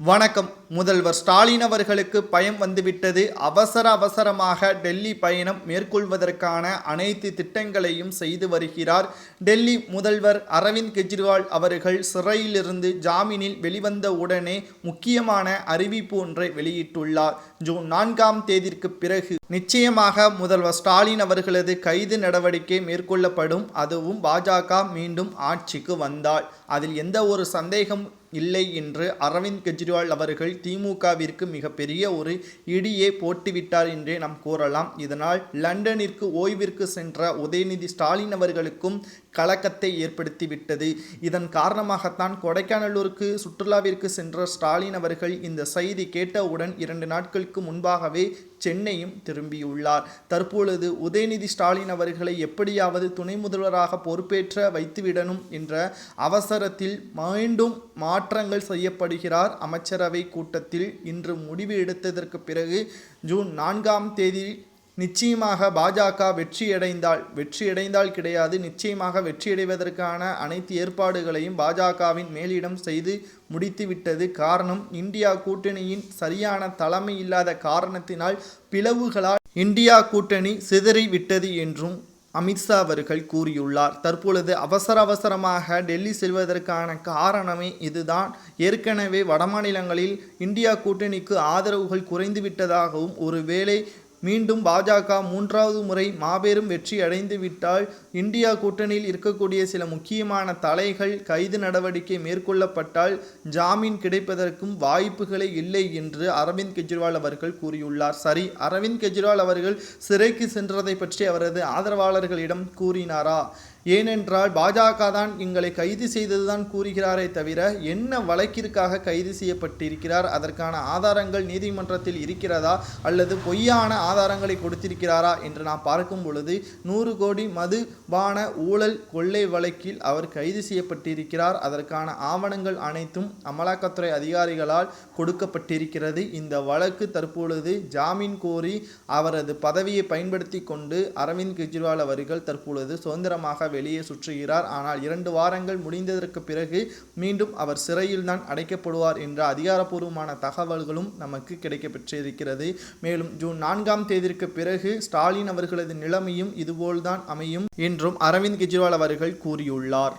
வணக்கம். முதல்வர் ஸ்டாலின் அவர்களுக்கு பயம் வந்துவிட்டது. அவசர அவசரமாக டெல்லி பயணம் மேற்கொள்வதற்கான அனைத்து திட்டங்களையும் செய்து வருகிறார். டெல்லி முதல்வர் அரவிந்த் கெஜ்ரிவால் அவர்கள் சிறையிலிருந்து ஜாமீனில் வெளிவந்த உடனே முக்கியமான அறிவிப்பு ஒன்றை வெளியிட்டுள்ளார். ஜூன் நான்காம் தேதிக்கு பிறகு நிச்சயமாக முதல்வர் ஸ்டாலின் அவர்களது கைது நடவடிக்கை மேற்கொள்ளப்படும். அதுவும் பாஜக மீண்டும் ஆட்சிக்கு வந்தால். அதில் எந்த ஒரு சந்தேகம் இல்லை என்று அரவிந்த் கெஜ்ரிவால் அவர்கள் திமுகவிற்கு மிகப்பெரிய ஒரு இடியை போட்டுவிட்டார் என்றே நாம் கூறலாம். இதனால் லண்டனிற்கு ஓய்விற்கு சென்ற உதயநிதி ஸ்டாலின் அவர்களுக்கும் கலக்கத்தை ஏற்படுத்திவிட்டது. இதன் காரணமாகத்தான் கொடைக்கானலூருக்கு சுற்றுலாவிற்கு சென்ற ஸ்டாலின் அவர்கள் இந்த செய்தி கேட்டவுடன் இரண்டு நாட்களுக்கு முன்பாகவே சென்னையும் திரும்பியுள்ளார். தற்பொழுது உதயநிதி ஸ்டாலின் அவர்களை எப்படியாவது துணை முதல்வராக பொறுப்பேற்ற வைத்துவிடணும் என்ற அவசரத்தில் மீண்டும் மாற்றங்கள் செய்யப்படுகிறார் அமைச்சரவை கூட்டத்தில் இன்று முடிவு எடுத்ததற்கு பிறகு ஜூன் நான்காம் தேதி நிச்சயமாக பாஜக வெற்றியடைந்தால் வெற்றியடைந்தால் கிடையாது. நிச்சயமாக வெற்றியடைவதற்கான அனைத்து ஏற்பாடுகளையும் பாஜகவின் மேலிடம் செய்து முடித்துவிட்டது. காரணம் இந்தியா கூட்டணியின் சரியான தலைமை இல்லாத காரணத்தினால் பிளவுகளால் இந்தியா கூட்டணி சிதறிவிட்டது என்றும் அமித்ஷா அவர்கள் கூறியுள்ளார். தற்பொழுது அவசர அவசரமாக டெல்லி செல்வதற்கான காரணமே இதுதான். ஏற்கனவே வடமாநிலங்களில் இந்தியா கூட்டணிக்கு ஆதரவுகள் குறைந்து விட்டதாகவும் ஒருவேளை மீண்டும் பாஜக மூன்றாவது முறை மாபெரும் வெற்றி அடைந்து விட்டால் இந்தியா கூட்டணியில் இருக்கக்கூடிய சில முக்கியமான தலைகள் கைது நடவடிக்கை மேற்கொள்ளப்பட்டால் ஜாமீன் கிடைப்பதற்கும் வாய்ப்புகளே இல்லை என்று அரவிந்த் கெஜ்ரிவால் அவர்கள் கூறியுள்ளார். சரி அரவிந்த் கெஜ்ரிவால் அவர்கள் சிறைக்கு சென்றதை பற்றி அவரது ஆதரவாளர்களிடம் கூறினாரா? ஏனென்றால் பாஜக தான் எங்களை கைது செய்ததுதான் கூறுகிறாரே தவிர என்ன வழக்கிற்காக கைது செய்யப்பட்டிருக்கிறார்? அதற்கான ஆதாரங்கள் நீதிமன்றத்தில் இருக்கிறதா? அல்லது பொய்யான ஆதாரங்களை கொடுத்திருக்கிறாரா? என்று நாம் பார்க்கும் பொழுது நூறு கோடி மதுபான ஊழல் கொள்ளை வழக்கில் அவர் கைது செய்யப்பட்டிருக்கிறார். அதற்கான ஆவணங்கள் அனைத்தும் அமலாக்கத்துறை அதிகாரிகளால் கொடுக்கப்பட்டிருக்கிறது. இந்த வழக்கு தற்பொழுது ஜாமீன் கோரி அவரது பதவியை பயன்படுத்தி கொண்டு அரவிந்த் கெஜ்ரிவால் அவர்கள் தற்பொழுது சுதந்திரமாக வெளியே சுற்றுகிறார். ஆனால் இரண்டு வாரங்கள் முடிந்ததற்கு பிறகு மீண்டும் அவர் சிறையில் தான் அடைக்கப்படுவார் என்ற அதிகாரப்பூர்வமான தகவல்களும் நமக்கு கிடைக்கப்பெற்றிருக்கிறது. மேலும் ஜூன் நான்காம் தேதிக்கு பிறகு ஸ்டாலின் அவர்களது நிலைமையும் இதுபோல்தான் அமையும் என்றும் அரவிந்த் கெஜ்ரிவால் அவர்கள் கூறியுள்ளார்.